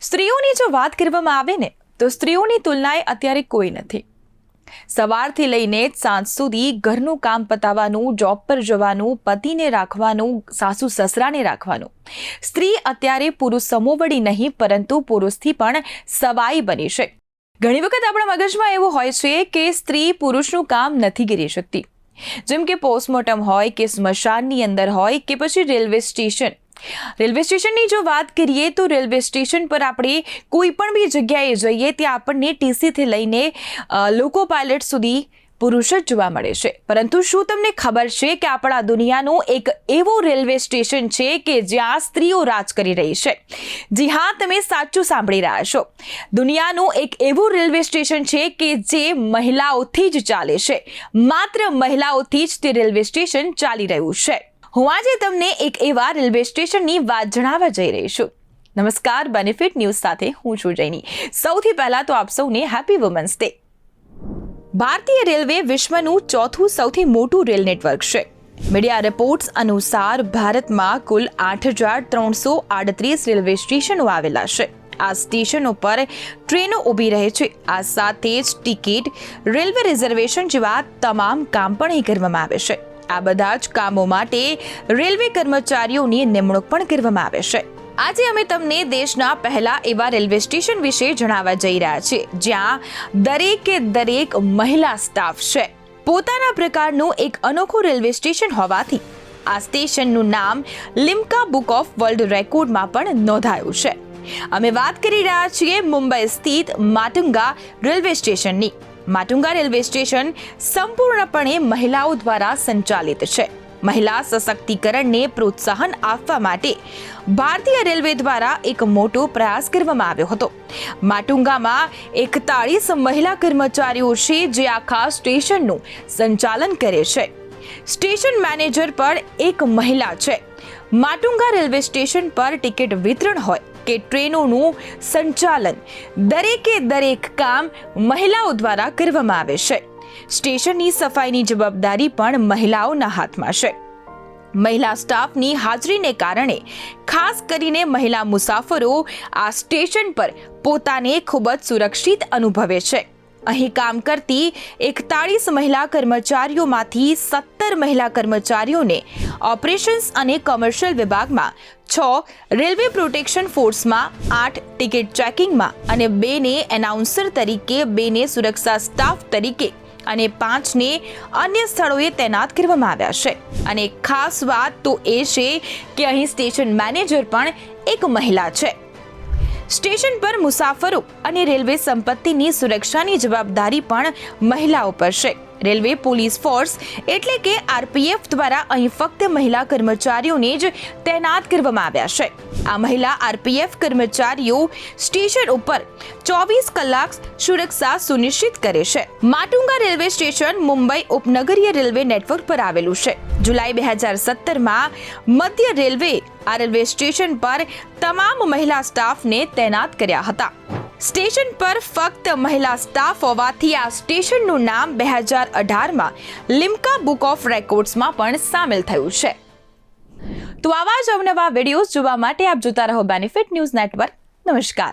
સ્ત્રીઓની જો વાત કરવામાં આવે ને, તો સ્ત્રીઓની તુલનાએ અત્યારે કોઈ નથી. સવારથી લઈને જ સાંજ સુધી ઘરનું કામ પતાવવાનું જોબ પર જવાનું, પતિને રાખવાનું, સાસુ સસરાને રાખવાનું. સ્ત્રી અત્યારે પુરુષ સમોવડી નહીં, પરંતુ પુરુષથી પણ સવાઈ બની છે. ઘણી વખત આપણા મગજમાં એવું હોય છે કે સ્ત્રી પુરુષનું કામ નથી કરી શકતી. જેમ કે પોસ્ટમોર્ટમ હોય કે સ્મશાનની અંદર હોય કે પછી રેલવે સ્ટેશન. રેલવે સ્ટેશનની જો વાત કરીએ તો રેલવે સ્ટેશન પર આપણે કોઈ પણ બી જગ્યાએ જઈએ ત્યાં આપણને ટીસીથી લઈને લોકો પાયલટ સુધી પુરુષ જ જોવા મળે છે. પરંતુ શું તમને ખબર છે કે આપણા દુનિયાનું એક એવું રેલવે સ્ટેશન છે કે જ્યાં સ્ત્રીઓ રાજ કરી રહી છે? જી હા, તમે સાચું સાંભળી રહ્યા છો. દુનિયાનું એક એવું રેલવે સ્ટેશન છે કે જે મહિલાઓથી જ ચાલે છે. માત્ર મહિલાઓથી જ તે રેલવે સ્ટેશન ચાલી રહ્યું છે. હું આજે તમને એક એવા રેલવે સ્ટેશનની વાત જણાવવા જઈ રહી છું. નમસ્કાર બેનિફિટ ન્યૂઝ સાથે હું છું જૈની. સૌથી પહેલાં તો આપ સૌને હેપી વુમન્સ ડે ભારતીય રેલવે વિશ્વનું ચોથું સૌથી મોટું રેલ નેટવર્ક છે. મીડિયા રિપોર્ટ્સ અનુસાર ભારતમાં કુલ આઠ હજાર ત્રણસો આડત્રીસ રેલવે સ્ટેશનો આવેલા છે. આ સ્ટેશનો પર ટ્રેનો ઊભી રહે છે. આ સાથે જ ટિકિટ, રેલવે રિઝર્વેશન જેવા તમામ કામ પણ અહીં કરવામાં આવે છે. આ બધા જ કામો માટે રેલવે કર્મચારીઓની નિમણૂક પણ કરવામાં આવે છે. આજે અમે તમને દેશના પહેલા એવા રેલવે સ્ટેશન વિશે જણાવવા જઈ રહ્યા છીએ, જ્યાં દરેકે દરેક મહિલા સ્ટાફ છે. પોતાના પ્રકારનું એક અનોખું રેલવે સ્ટેશન હોવાથી આ સ્ટેશનનું નામ લિમ્કા બુક ઓફ વર્લ્ડ રેકોર્ડમાં પણ નોંધાયું છે. અમે વાત કરી રહ્યા છીએ મુંબઈ સ્થિત માટુંગા રેલવે સ્ટેશનની. માટુંગા રેલવે સ્ટેશન સંપૂર્ણપણે મહિલાઓ દ્વારા સંચાલિત છે. મહિલા સશક્તિકરણને પ્રોત્સાહન આપવા માટે ભારતીય રેલવે દ્વારા એક મોટો પ્રયાસ કરવામાં આવ્યો હતો. માટુંગામાં એકતાળીસ મહિલા કર્મચારીઓ છે જે આખા સ્ટેશનનું સંચાલન કરે છે. સ્ટેશન મેનેજર પણ એક મહિલા છે. માટુંગા રેલવે સ્ટેશન પર ટિકિટ વિતરણ હોય કે ટ્રેનોનું સંચાલન દરેકે દરેક કામ મહિલાઓ દ્વારા કરવામાં આવે છે. સ્ટેશનની સફાઈની જવાબદારી પણ મહિલાઓના હાથમાં છે. મહિલા સ્ટાફની હાજરીને કારણે ખાસ કરીને મહિલા મુસાફરો આ સ્ટેશન પર પોતાને ખૂબ જ સુરક્ષિત અનુભવે છે. અહીં કામ કરતી એકતાળીસ મહિલા કર્મચારીઓમાંથી સત્તર મહિલા કર્મચારીઓને ઓપરેશન્સ અને કોમર્શિયલ વિભાગમાં, છ રેલવે પ્રોટેક્શન ફોર્સમાં, આઠ ટિકિટ ચેકિંગમાં અને બેને એનાઉન્સર તરીકે, બેને સુરક્ષા સ્ટાફ તરીકે અને પાંચને અન્ય સ્થળોએ તૈનાત કરવામાં આવ્યા છે. અને ખાસ વાત તો એ છે કે અહીં સ્ટેશન મેનેજર પણ એક મહિલા છે. સ્ટેશન પર મુસાફરો અને રેલવે સંપત્તિની સુરક્ષાની જવાબદારી પણ મહિલાઓ પર છે. રેલવે પોલીસ ફોર્સ એટલે કે આરપીએફ દ્વારા અહીં ફક્ત મહિલા કર્મચારીઓને જ તૈનાત કરવામાં આવ્યા છે. આ મહિલા આરપીએફ કર્મચારીઓ સ્ટેશન ઉપર ચોવીસ કલાક સુરક્ષા સુનિશ્ચિત કરે છે. માટુંગા રેલવે સ્ટેશન મુંબઈ ઉપનગરીય રેલવે નેટવર્ક પર આવેલું છે. જુલાઈ બે હજાર સત્તરમાં મધ્ય રેલવે આ રેલવે સ્ટેશન પર તમામ મહિલા સ્ટાફને તૈનાત કર્યા હતા. સ્ટેશન પર ફક્ત મહિલા સ્ટાફ હોવાથી આ સ્ટેશનનું નામ બે હજાર અઢારમાં લિમ્કા બુક ઓફ રેકોર્ડ્સમાં પણ સામેલ થયું છે. તો આવા જ અવનવા વિડીયોઝ જોવા માટે આપ જોતા રહો બેનિફિટ ન્યૂઝ નેટવર્ક નમસ્કાર.